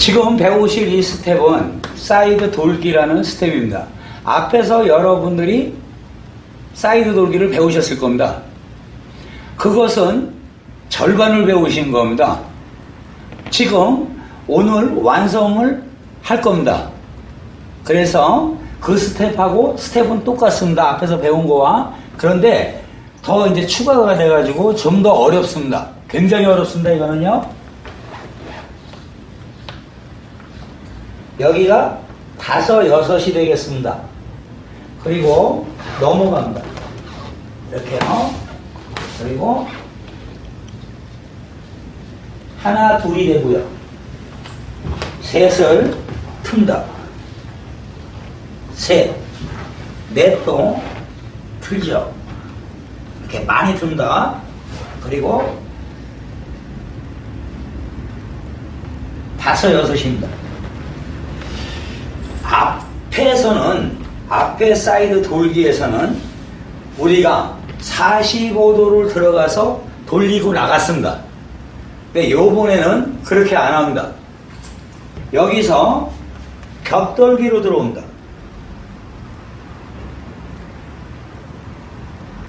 지금 배우실 이 스텝은 사이드 돌기라는 스텝입니다. 앞에서 여러분들이 사이드 돌기를 배우셨을 겁니다. 그것은 절반을 배우신 겁니다. 지금 오늘 완성을 할 겁니다. 그래서 그 스텝하고 스텝은 똑같습니다. 앞에서 배운 거와. 그런데 더 이제 추가가 돼가지고 좀 더 어렵습니다. 굉장히 어렵습니다. 이거는요. 여기가 다섯, 여섯이 되겠습니다. 그리고 넘어갑니다. 이렇게요. 그리고 하나, 둘이 되고요. 셋을 튼다. 셋, 넷도 틀죠. 이렇게 많이 튼다. 그리고 다섯, 여섯입니다. 앞에서는 앞에 사이드 돌기에서는 우리가 45도를 들어가서 돌리고 나갔습니다. 근데 요번에는 그렇게 안 합니다. 여기서 겹돌기로 들어온다.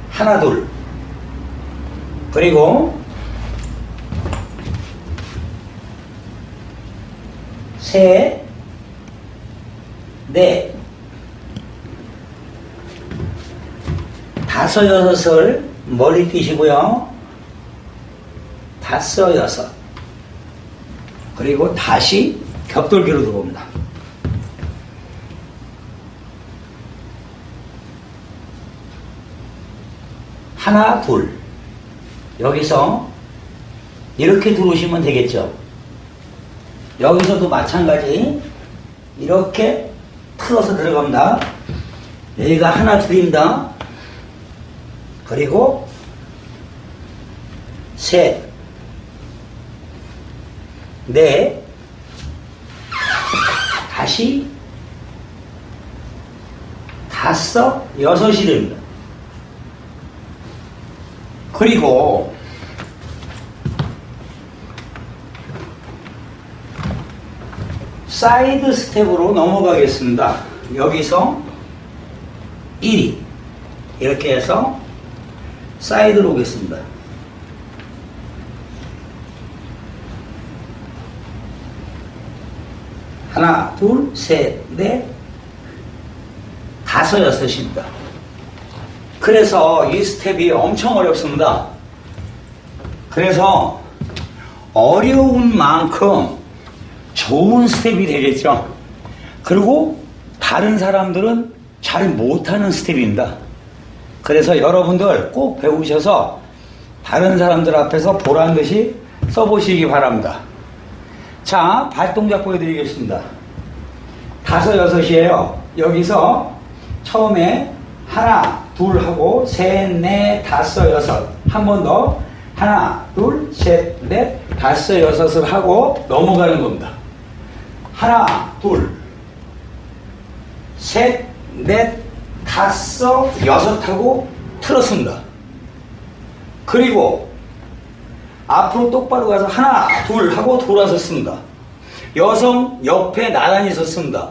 하나 둘 그리고 셋 넷, 다섯, 여섯을 멀리 뛰시고요. 다섯, 여섯. 그리고 다시 격돌기로 들어옵니다. 하나, 둘. 여기서 이렇게 들어오시면 되겠죠. 여기서도 마찬가지 이렇게 틀어서 들어갑니다. 여기가 하나 둘입니다. 그리고 셋, 넷, 다시 다섯, 여섯이 됩니다. 그리고 사이드 스텝으로 넘어가겠습니다. 여기서 1위 이렇게 해서 사이드로 오겠습니다. 하나, 둘, 셋, 넷, 다섯, 여섯입니다. 그래서 이 스텝이 엄청 어렵습니다. 그래서 어려운 만큼 좋은 스텝이 되겠죠. 그리고 다른 사람들은 잘 못하는 스텝입니다. 그래서 여러분들 꼭 배우셔서 다른 사람들 앞에서 보란 듯이 써보시기 바랍니다. 자, 발동작 보여드리겠습니다. 다섯, 여섯이에요. 여기서 처음에 하나, 둘 하고 셋, 넷, 다섯, 여섯. 한 번 더. 하나, 둘, 셋, 넷, 다섯, 여섯을 하고 넘어가는 겁니다. 하나, 둘, 셋, 넷, 다섯, 여섯 하고 틀었습니다. 그리고 앞으로 똑바로 가서 하나, 둘 하고 돌아섰습니다. 여성 옆에 나란히 섰습니다.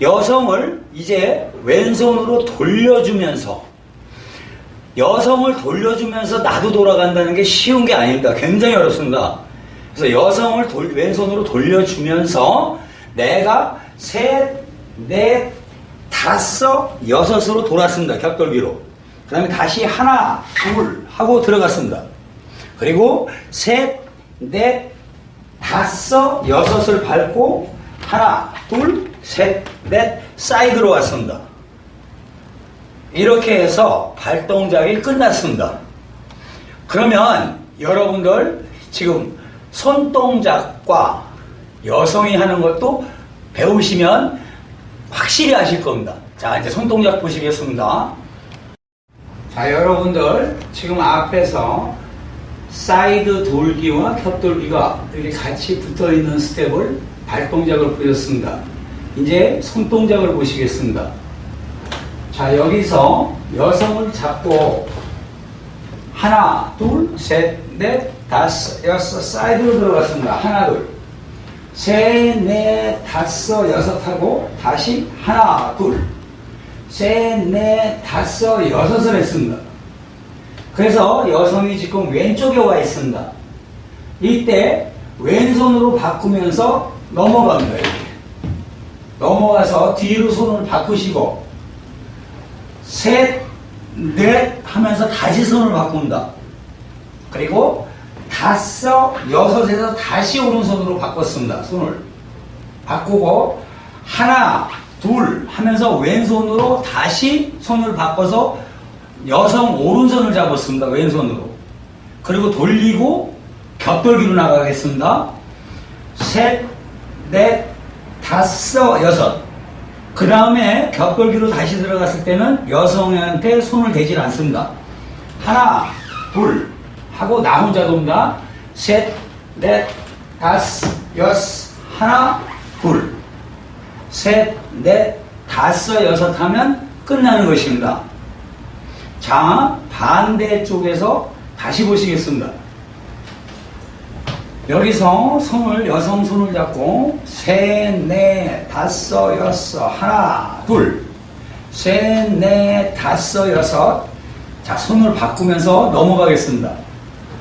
여성을 이제 왼손으로 돌려주면서 여성을 돌려주면서 나도 돌아간다는 게 쉬운 게 아닙니다. 굉장히 어렵습니다. 그래서 여성을 돌- 왼손으로 돌려주면서 내가 셋, 넷, 다섯, 여섯으로 돌았습니다. 격돌기로. 그 다음에 다시 하나, 둘 하고 들어갔습니다. 그리고 셋, 넷, 다섯, 여섯을 밟고 하나, 둘, 셋, 넷 사이드로 왔습니다. 이렇게 해서 발 동작이 끝났습니다. 그러면 여러분들 지금 손 동작과 여성이 하는 것도 배우시면 확실히 아실 겁니다. 자, 이제 손동작 보시겠습니다. 자, 여러분들 지금 앞에서 사이드 돌기와 겹돌기가 이렇게 같이 붙어 있는 스텝을 발동작을 보였습니다. 이제 손동작을 보시겠습니다. 자, 여기서 여성을 잡고 하나, 둘, 셋, 넷, 다섯, 여섯 사이드로 들어갔습니다. 하나, 둘. 셋, 넷, 다섯, 여섯 하고 다시 하나, 둘, 셋, 넷, 다섯, 여섯을 했습니다. 그래서 여성이 지금 왼쪽에 와 있습니다. 이때 왼손으로 바꾸면서 넘어갑니다. 이렇게. 넘어가서 뒤로 손을 바꾸시고 셋, 넷 하면서 다시 손을 바꾼다. 그리고 다섯, 여섯에서 다시 오른손으로 바꿨습니다. 손을. 바꾸고 하나, 둘 하면서 왼손으로 다시 손을 바꿔서 여성 오른손을 잡았습니다. 왼손으로. 그리고 돌리고 곁돌기로 나가겠습니다. 셋, 넷, 다섯, 여섯. 그 다음에 곁돌기로 다시 들어갔을 때는 여성한테 손을 대질 않습니다. 하나, 둘 하고 나 혼자 돕니다. 셋, 넷, 다섯, 여섯, 하나, 둘. 셋, 넷, 다섯, 여섯 하면 끝나는 것입니다. 자, 반대쪽에서 다시 보시겠습니다. 여기서 손을 여성 손을 잡고 셋, 넷, 다섯, 여섯, 하나, 둘, 셋, 넷, 다섯, 여섯. 자, 손을 바꾸면서 넘어가겠습니다.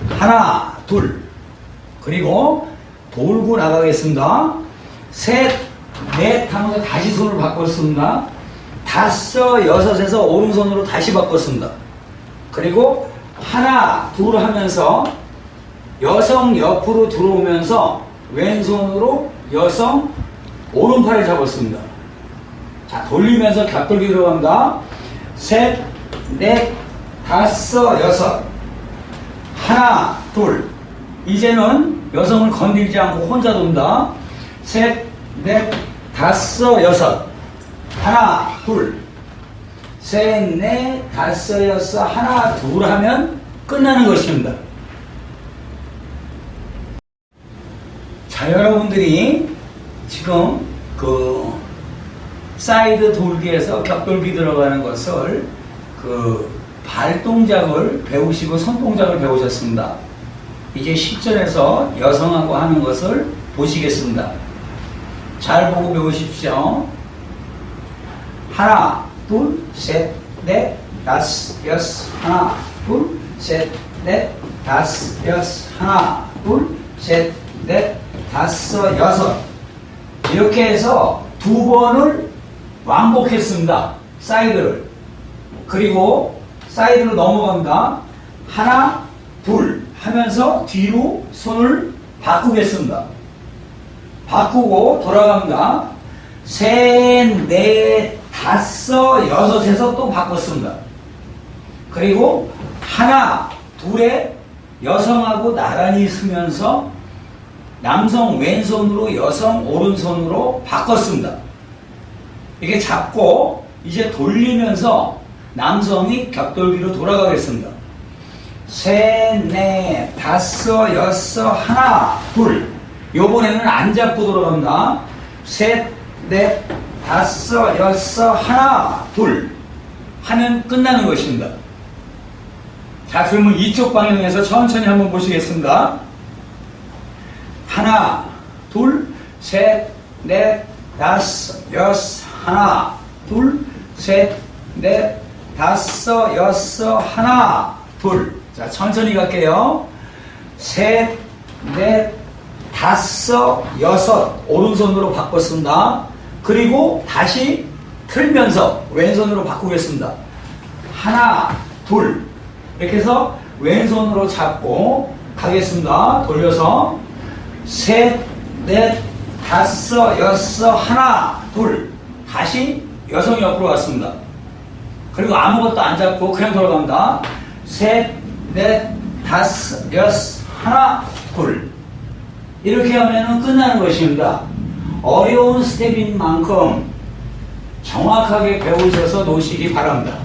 하나, 둘. 그리고 돌고 나가겠습니다. 셋, 넷 하면서 다시 손을 바꿨습니다. 다섯, 여섯에서 오른손으로 다시 바꿨습니다. 그리고 하나, 둘 하면서 여성 옆으로 들어오면서 왼손으로 여성 오른팔을 잡았습니다. 자, 돌리면서 곁돌기 들어간다. 셋, 넷, 다섯, 여섯. 하나, 둘. 이제는 여성을 건들지 않고 혼자 돈다. 셋, 넷, 다섯, 여섯. 하나, 둘. 셋, 넷, 다섯, 여섯. 하나, 둘 하면 끝나는 것입니다. 자, 여러분들이 지금 그 사이드 돌기에서 격돌기 들어가는 것을 그 발동작을 배우시고 손동작을 배우셨습니다. 이제 실전에서 여성하고 하는 것을 보시겠습니다. 잘 보고 배우십시오. 하나, 둘, 셋, 넷, 다섯, 여섯, 하나, 둘, 셋, 넷, 다섯, 여섯, 하나, 둘, 셋, 넷, 다섯, 여섯. 이렇게 해서 두 번을 왕복했습니다. 사이드를. 그리고 사이드로 넘어간다. 하나, 둘 하면서 뒤로 손을 바꾸겠습니다. 바꾸고 돌아갑니다. 셋, 넷, 다섯, 여섯에서 또 바꿨습니다. 그리고 하나, 둘에 여성하고 나란히 서면서 남성 왼손으로 여성 오른손으로 바꿨습니다. 이렇게 잡고 이제 돌리면서 남성이 격돌기로 돌아가겠습니다. 셋, 넷, 다섯, 여섯, 하나, 둘. 요번에는 안 잡고 돌아간다. 셋, 넷, 다섯, 여섯, 하나, 둘. 하면 끝나는 것입니다. 자, 그러면 이쪽 방향에서 천천히 한번 보시겠습니다. 하나, 둘, 셋, 넷, 다섯, 여섯, 하나, 둘, 셋, 넷, 다섯, 여섯, 하나, 둘. 자, 천천히 갈게요. 셋, 넷, 다섯, 여섯. 오른손으로 바꿨습니다. 그리고 다시 틀면서 왼손으로 바꾸겠습니다. 하나, 둘. 이렇게 해서 왼손으로 잡고 가겠습니다. 돌려서 셋, 넷, 다섯, 여섯, 하나, 둘. 다시 여성 옆으로 왔습니다. 그리고 아무것도 안 잡고 그냥 돌아갑니다. 셋, 넷, 다섯, 여섯, 하나, 둘. 이렇게 하면 끝나는 것입니다. 어려운 스텝인 만큼 정확하게 배우셔서 노시기 바랍니다.